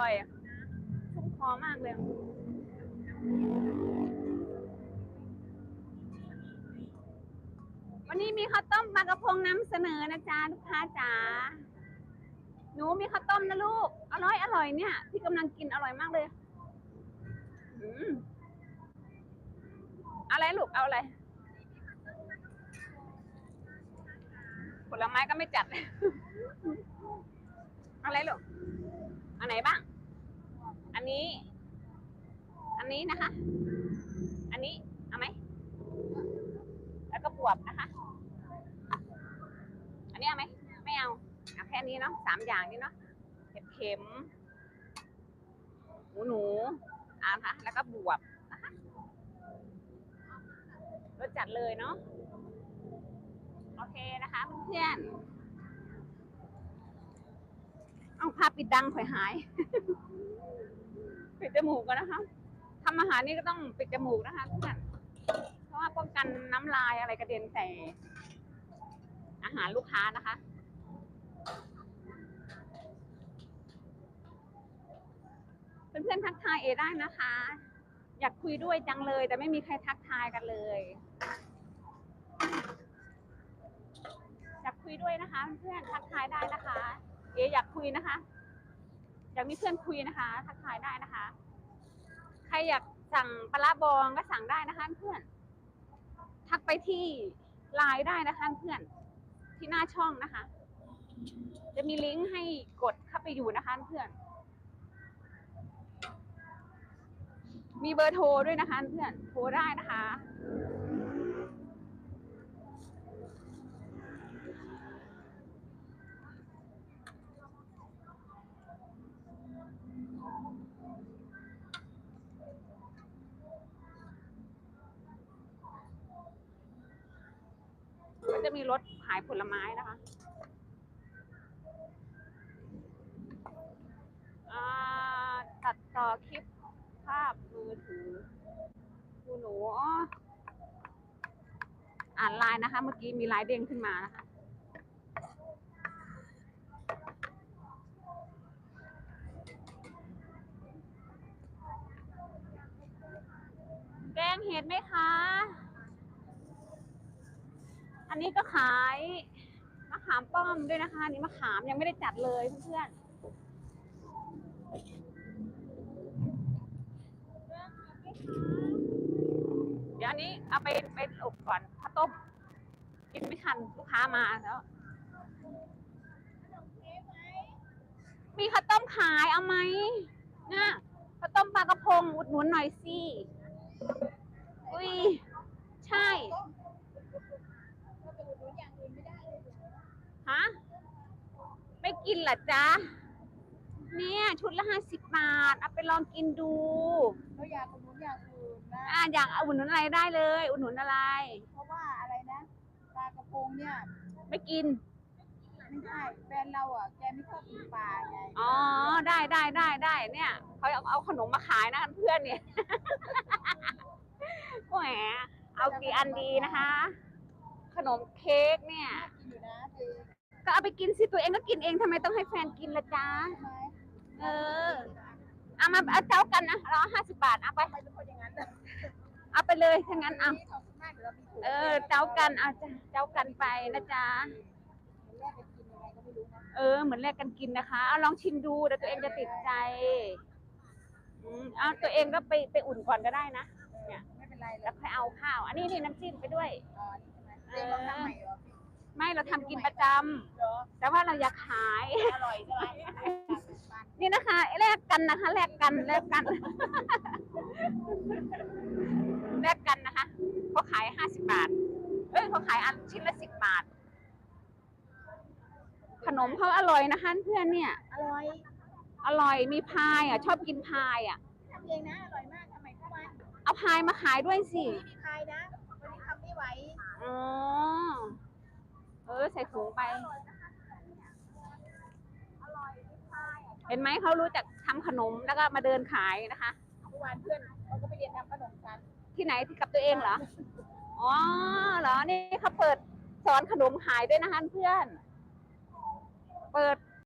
ร่อยอะชุ่มคอมากเลยวันนี้มีข้าวต้มปลากระพงน้ำเสนอนะจ๊ะลูกค้าจ๋าหนูมีข้าวต้มนะลูก อร่อยอร่อยเนี่ยที่กำลังกินอร่อยมากเลยอืมเอาอะไรลูกเอาอะไรผลไม้ก็ไม่จัดเอาอะไรลูก อันไหนบ้าง อันนี้ อันนี้นะคะ อันนี้ เอาไหม แล้วก็บวบนะคะ อันนี้เอาไหม ไม่เอาเอาแค่นี้เนาะสามอย่างนี้เนาะเห็ดเข็ม หมูหนูอ่าค่ะ แล้วก็บวบนะคะรสจัดเลยเนาะ โอเคนะคะเพื่อนๆ เอาผ้าปิดดังข่อยหาย ปิดจมูกกันนะคะทำอาหารนี่ก็ต้องปิดจมูกนะคะเพื่อนเพราะว่าป้องกันน้ำลายอะไรกระเด็นใส่อาหารลูกค้านะคะเพื่อนๆทักทายเอได้นะคะ อยากคุยด้วยจังเลย แต่ไม่มีใครทักทายกันเลยอยากคุยด้วยนะคะ เพื่อนๆทักทายได้นะคะ เออยากคุยนะคะ อยากมีเพื่อนคุยนะคะทักทายได้นะคะ ใครอยากสั่งปลาร้าบองก็สั่งได้นะคะเพื่อน ทักไปที่ไลน์ได้นะคะเพื่อน ที่หน้าช่องนะคะ จะมีลิงก์ให้กดเข้าไปอยู่นะคะเพื่อน มีเบอร์โทรด้วยนะคะเพื่อน โทรได้นะคะ จะมีรถขายผลไม้นะคะตัดต่อคลิปภาพมือถือดูหนูอ่านไลน์นะคะ เมื่อกี้มีไลน์เด้งขึ้นมานะคะแกงเห็ดไหมคะ อันนี้ก็ขายมะขามป้อมด้วยนะคะอันนี่มะขามยังไม่ได้จัดเลยเพื่อนเดี๋ยวอันนี้เอาไปไปอบก่อนข้าวต้มกินไม่ทันลูกค้ามาแล้วมีข้าวต้มขายเอาไหมนะข้าวต้มปลากระพงอุดหนุนหน่อยสิอุ้ย ใช่ ฮะ ไม่กิน เหรอจ๊ะ เนี่ยชุดละห้าสิบบาท เอาไปลองกินดูเราอยากอุดหนุนอย่างอื่นนะ อ่าอยากเอาอุดหนุนอะไรได้เลย อุดหนุนอะไร เพราะว่าอะไรนะปลากระพงเนี่ยไม่กิน ไม่ใช่แฟนเราอะแกไม่ชอบกินปลาไงอ๋อ ได้ได้ได้ได้เนี่ยเขาเอาเอาขนมมาขายนะเพื่อนเนี่ย แหมเอากี่อันดีนะคะ ขนมเค้กเนี่ยกินอยู่นะคือ ก็เอาไปกินสิตัวเองก็กินเองทำไมต้องให้แฟนกินละจ๊ะใช่ไหมเออเอามาเอาเจ้ากันนะเราห้าสิบบาทเอาไปทำไมเป็นคนอย่างนั้นน่ะเอาไปเลยถ้างั้นเอานี่ขอบคุณมากเดี๋ยวเรามีถุงเออ เจ้ากันเอาจ้ะเจ้ากันไปนะจ๊ะแรกไปกินยังไงก็ไม่รู้นะเออ เหมือนแลกกันกินนะคะ เอาลองชิมดูเดี๋ยวตัวเองจะติดใจอืมเอาตัวเองก็ไปไปอุ่นก่อนก็ได้นะเนี่ยไม่เป็นไรแล้แล้ววค่อยเอาข้าว อันนี้นี่น้ำจิ้มไปด้วยอ๋อนี่ใช่ไหมเรียนลองทำใหม่เหรอ ไม่เราทำกินประจำเหรอแต่ว่าเราอยากขาย อร่อยใช่ไหมนี่นะคะแลกกันนะคะแลกกันแลกกันแลกกันนะคะเขาขายห้าสิบบาท เอ้ยเขาขายอันชิ้นละสิบบาท ขนมเขาอร่อยนะคะเพื่อนเนี่ย อร่อยอร่อยมีพายอะ ชอบกินพายอะ ทำเองนะอร่อยมากทำไมเข้ามาเอาพายมาขายด้วยสิ ไม่มีใครนะวันนี้ทำไม่ไหว อ๋อเออ ใส่ถุงไป เห็นไหมเขารู้จักทำขนมแล้วก็มาเดินขายนะคะ เมื่อวานเพื่อนเขาก็ไปเรียนทำขนมกันที่ไหนที่กับตัวเองเหรอ อ๋อเหรอ นี่เขาเปิดสอนขนมขายด้วยนะคะเพื่อน เปิด